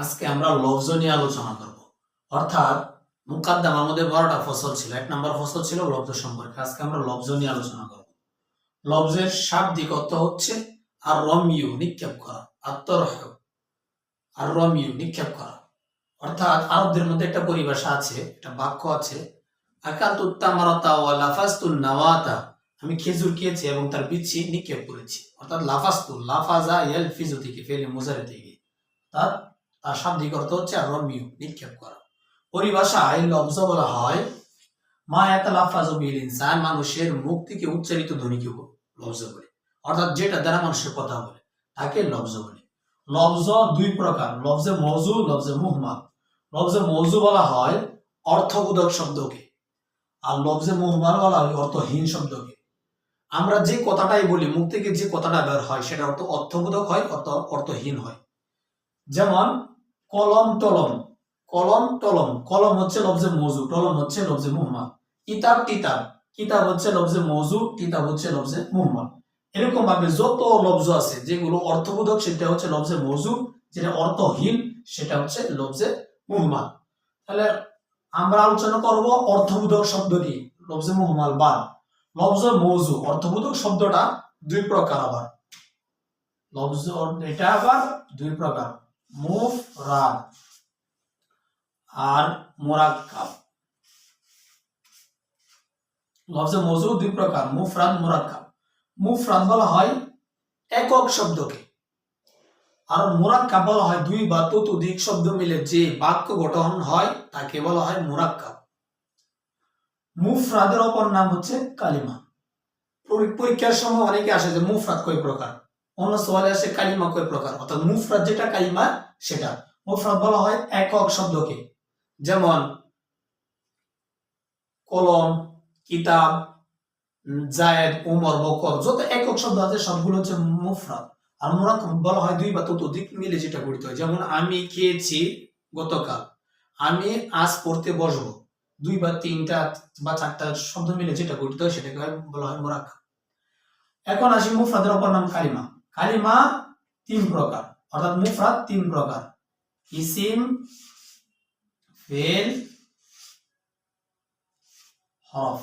আজকে আমরা লফজ নিয়ে আলোচনা করব। অর্থাৎ মুকাদ্দাম আমাদের বারোটা ফসল ছিল, এক নম্বর ফসল ছিল লব্জ সম্পর্কে। আজকে আমরা লব্জ নিয়ে আলোচনা করব। লব্জের শাব্দিক অর্থ হচ্ছে আর রমিউ নিক্ষেপ করা, আত্মরহ। আর রমিউ নিক্ষেপ করা। অর্থাৎ আরবদের মধ্যে একটা পরিভাষা আছে, একটা বাক্য আছে আকান্তু তামারাতা ওয়া লাফাস্তুন নাওয়াতা। আমি খেজুর খেয়েছি এবং তার বিচ্ছি নিক্ষেপ করেছি। অর্থাৎ লাফাস্তু লাফাজা ইয়াল ফিজু থেকে, ফেলে মোজারে থেকে। অর্থাৎ তার শাব্দিক অর্থ হচ্ছে রমিউ নিক্ষেপ করা। পরিভাষায় লব্জ বলা হয়, মা এত লাফাজু বিল ইনসান মানুষের মুখ থেকে উচ্চারিত ধ্বনিকে লব্জ বলে। অর্থাৎ যেটা দ্বারা মানুষের কথা বলে, তাকে লব্জ বলে। লব্জ দুই প্রকার লব্জে মৌজু লব্জে মুহমাল লব্জে মৌজু বলা হয় অর্থবোধক শব্দকে, আর লব্জে মুহমাল বলা হয় অর্থহীন শব্দকে। আমরা যে কথাটাই বলি, মুখ থেকে যে কথাটা বের হয় সেটা অর্থ অর্থবোধক হয়, অর্থ অর্থহীন হয়। যেমন কলম টলম কলম টলম, কলম হচ্ছে লব্জে মৌজু টলম হচ্ছে লব্জে মুহম্মদ কিতাব কিতাব কিতাব হচ্ছে লব্জে মৌজু কিতাব হচ্ছে লব্জে মুহম্মদ এরকম ভাবে যত লব্জ আছে, যেগুলো অর্থবোধক, সেটা হচ্ছে লব্জে মৌজু যেটা অর্থহীন, সেটা হচ্ছে লব্জে মুহম্মদ তাহলে আমরা আলোচনা করব অর্থবোধক শব্দটি, লব্জে মুহম্মদ বা লব্জ মৌজু অর্থবোধক শব্দটা দুই প্রকার আবার। লব্জ, এটা আবার দুই প্রকার। মুফ রাদ আর মোরাক্কাব। লফজে মজু দুই প্রকার, মুফরাদ, মোরাক্কাব। মুফরাদ বলা হয় একক শব্দকে। আর মোরাক্কাব বলা হয় দুই বা ততোধিক শব্দ মিলে যে বাক্য গঠন হয়, তাকে বলা হয় মোরাক্কাব। মুফরাদের অপর নাম হচ্ছে কালিমা। পরি- পরীক্ষার সময় অনেকে আসে যে মুফরাদ কয় প্রকার? অন্য সওয়ালে আসে কালিমা কয় প্রকার? অর্থাৎ মুফরাদ যেটা, কালিমা সেটা। মুফরাদ বলা হয় একক শব্দকে। যেমন, কলম, কিতাব, জায়েদ, উমর, বকর, যত একক শব্দ আছে, সবগুলো হচ্ছে মুফরাদ। আর মুরাক্কাব বলা হয় দুই বা ততোধিক মিলে যেটা গঠিত হয়। যেমন, আমি খেয়েছি গতকাল। আমি আজ পড়তে বসবো। দুই বা তিনটা বা চারটা শব্দ মিলে যেটা গঠিত হয়, সেটাকে বলা হয় মুরাক্কাব। এখন আসি মুফরাদের অপর নাম কালিমা। কালিমা তিন প্রকার, অর্থাৎ মুফরাদ তিন প্রকার। ইসিম, ফেল হরফ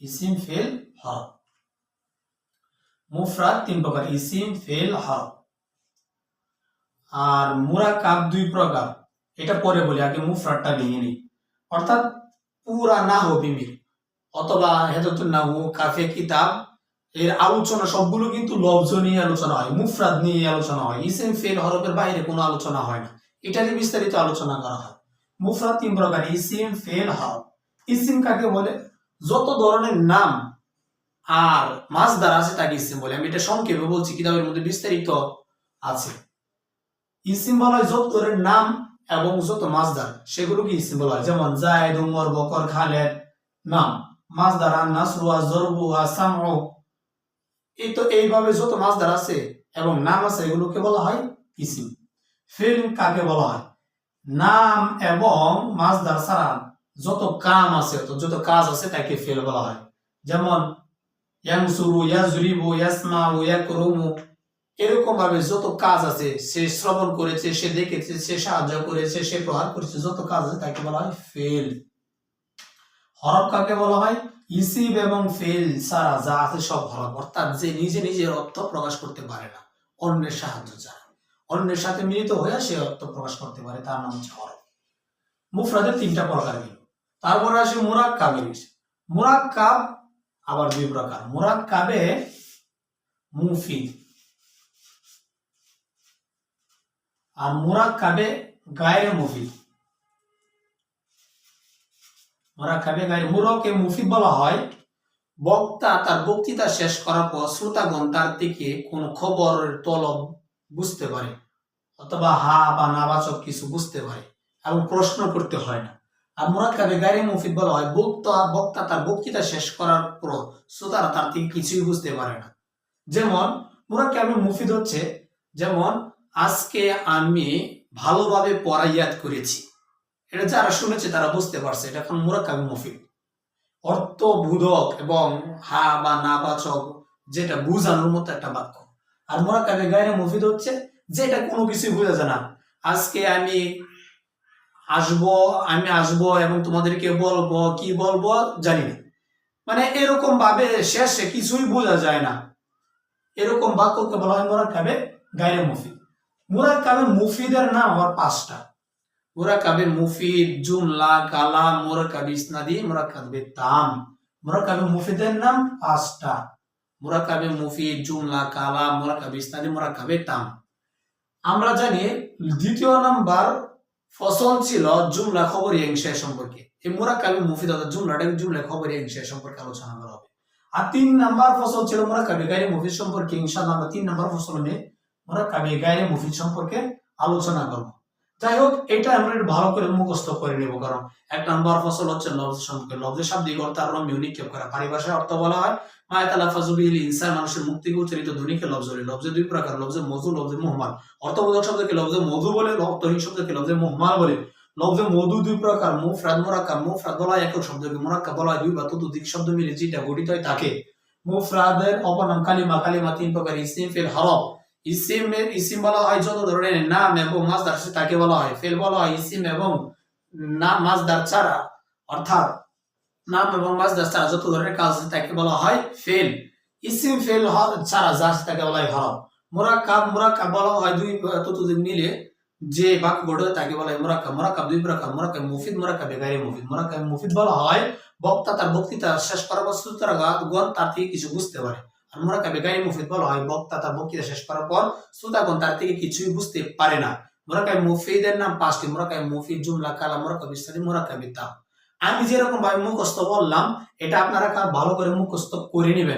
ইসিম, ফেল হরফ মুফরাদ তিন প্রকার, ইসিম, ফেল হরফ আর মুরাকাব দুই প্রকার, এটা পরে বলি, আগে মুফরাদটা ভেঙে নিই। অর্থাৎ পুরা না হো বিমির অথবা হেদতুন নাহু, কাফে কিতাব এর আলোচনা সবগুলো কিন্তু লব্জ নিয়ে আলোচনা হয়, মুফরাদ নিয়ে আলোচনা হয়, ইসিম, ফেল, হরফের বাইরে কোনো আলোচনা হয় না। এটারই বিস্তারিত আলোচনা করা হয়। মুফরাদ তিন প্রকার, ইসিম, ফেল হরফ ইসিম কাকে বলে? যত ধরনের নাম আর মাছদার আছে তাকে ইসিম বলে। আমি এটা সংক্ষেপে বলছি, কিতাবের মধ্যে বিস্তারিত আছে। ইসিম বলা হয় যত ধরনের নাম এবং যত মাছদার সেগুলোকে ইসিম বলা হয়। যেমন জায়দ, উমর, বকর, খালেদ, নাম। মাছদার আন নাসরুয়া, জরবুয়া সামউ এই তো এইভাবে যত মাছ মাছদার আছে এবং নাম আছে, এগুলোকে বলা হয় ইসিম ফিল কাকে বলা হয়? নাম এবং মাছদার ছাড়া যত কাম আছে যত কাজ আছে, তাকে ফেল বলা হয়। যেমন ইয়াংসুরু ইয়াজরিবু, ইয়াসমাউ, ইয়াকরুমু এরকম ভাবে যত কাজ আছে, সে শ্রবণ করেছে, সে দেখেছে, সে সাহায্য করেছে, সে প্রহার করেছে, যত কাজ আছে, তাকে বলা হয় ফেল। হরফ কাকে বলা হয়? ইসিব এবং ফেল সারা যা আছে সব হরফ অর্থাৎ যে নিজে নিজের অর্থ প্রকাশ করতে পারে না, অন্যের সাহায্য ছাড়া। অন্যের সাথে মিলিত হয়ে সে অর্থ প্রকাশ করতে পারে, তার নাম হচ্ছে হরফ। মুফরাদের তিনটা প্রকার গেল। তারপরে আসে মুরাক্কাবের মুরাক্কাব আবার দুই প্রকার। মুরাক্কাবে মুফিদ। আর মুরাক্কাবে গায়ের মুফিদ। মুরাক্কাবে গায়ের মুরকে মুফিদ বলা হয়। বক্তা তার বক্তৃতা শেষ করার পর শ্রোতাগণ তার থেকে কোন খবরের তলব বুঝতে পারে, অথবা হা বা নাবাচক কিছু বুঝতে পারে এবং প্রশ্ন করতে হয় না। আর মুরাক্কাবে গায়ে মুফিদ বলা হয়। বক্তা বক্তা তার বক্তৃতা শেষ করার পর শ্রোতারা তার থেকে কিছুই বুঝতে পারে না। যেমন মুরাক্কাবে মুফিদ হচ্ছে, যেমন, আজকে আমি ভালোভাবে পড়াইয়াত করেছি। এটা যারা শুনেছে তারা বুঝতে পারছে, এটা এখন মুরাক্কাবে মুফিদ। অর্থবোধক এবং হা বা নাবাচক যেটা বুঝানোর মতো একটা বাক্য। আর মোরাক্কাবে গায়ে মুফিদ হচ্ছে যেটা কোনো কিছুই বোঝা যায় না। আজকে আমি আসব আমি আসব এবং তোমাদেরকে বলব, কি বলব জানি না। মানে এরকম ভাবে শেষে কিছুই বোঝা যায় না। এরকম বাক্যকে বলা হয় মোরাক্কাবে গায়রে মুফিদ। মোরাক্কাবে মুফিদের নাম আবার পাঁচটা। মোরাক্কাবে মুফিদ জুমলা কালাম মোরাক্কাবে ইসনাদি মোরাক্কাবে তাম মোরাক্কাবে মুফিদের নাম পাঁচটা। মোরাক্কাবে মুফিদ জুমলা কালাম মোরাক্কাবে ইসনাদি মোরাক্কাবে তাম আমরা জানি দ্বিতীয় নাম্বার ফসল ছিল জুমলা খবরি অংশের সম্পর্কে। এই মোরাক্কাবে মুফিদ অর্থাৎ জুমলাটা জুমলা খবরি অংশের সম্পর্কে আলোচনা করা হবে। আর তিন নাম্বার ফসল ছিল মোরাক্কাবে গায়রে মুফিদ সম্পর্কে ইনশাআল্লাহ আমরা তিন নাম্বার ফসল নিয়ে মোরাক্কাবে গায়রে মুফিদ সম্পর্কে আলোচনা করব। যাই হোক এটা আমরা ভালো করে মুখস্থ করে নেব, কারণ এক নম্বর ফসল হচ্ছে লফজ সম্পর্কে। লফজের শাব্দিক অর্থ আর করা। পারিভাষায় অর্থ বলা হয় মায়া তালাফাজু বিল ইনসান, মানুষের মুক্তিকে উচ্চারিত ধ্বনিকে লফজ বলে। লফজে দুই প্রকার লফজে মধু লফজে মুহমাল। অর্থবোধক শব্দকে লফজে মধু বলে, অর্থহীন শব্দকে মুহমাল বলে। লফজে মধু দুই প্রকার মুফরাদ মুরাক্কাব মুফরাদ বলা হয় একক শব্দকে। মুরাক্কাব বলা হয় দুই বা শব্দ মিলে যেটা গঠিত হয় তাকে। মুফরাদের অপর নাম কালিমা। কালিমা তিন প্রকার, ইসিম, ফিল, হরফ। ইসিম বলা হয় যত ধরনের নাম এবং তাকে বলা হয়, ফেল বলা হয় ইসিম এবং নাম ছাড়া। অর্থাৎ নাম এবং ছাড়া যত ধরনের কাজ তাকে বলা হয় ফেল। ইসিম, ফেল ছাড়া যা তাকে বলা হয় হরফ মুরাক্কাব মুরাক্কাব বলা হয় দুই ততোধিক মিলে যে বাক্য গঠন তাকে বলা হয় মুরাক্কাব। মুরাক্কাব দুই প্রকার, মুরাক্কাব মুফিদ, মুরাক্কাব গায়রে মুফিদ। মুরাক্কাব মুফিদ বলা হয় বক্তা তার বক্তৃতা শেষ করার পর শ্রোতারা গণ তার থেকে কিছু বুঝতে পারে। মোরাকাবে গায়ে মুফিদ বলা হয়, বক্তা তার বক্তৃতা শেষ করার পর শ্রোতাগণ তার থেকে কিছুই বুঝতে পারে না। মোরাকাই মুফিদের নাম পাঁচটি মোরাকাই মুফিদ, জুমলা, কালা, মোরাকাবি ইসলামী, মোরাকাবি তা আমি যেরকম ভাবে মুখস্থ বললাম, এটা আপনারা ভালো করে মুখস্থ করে নেবেন।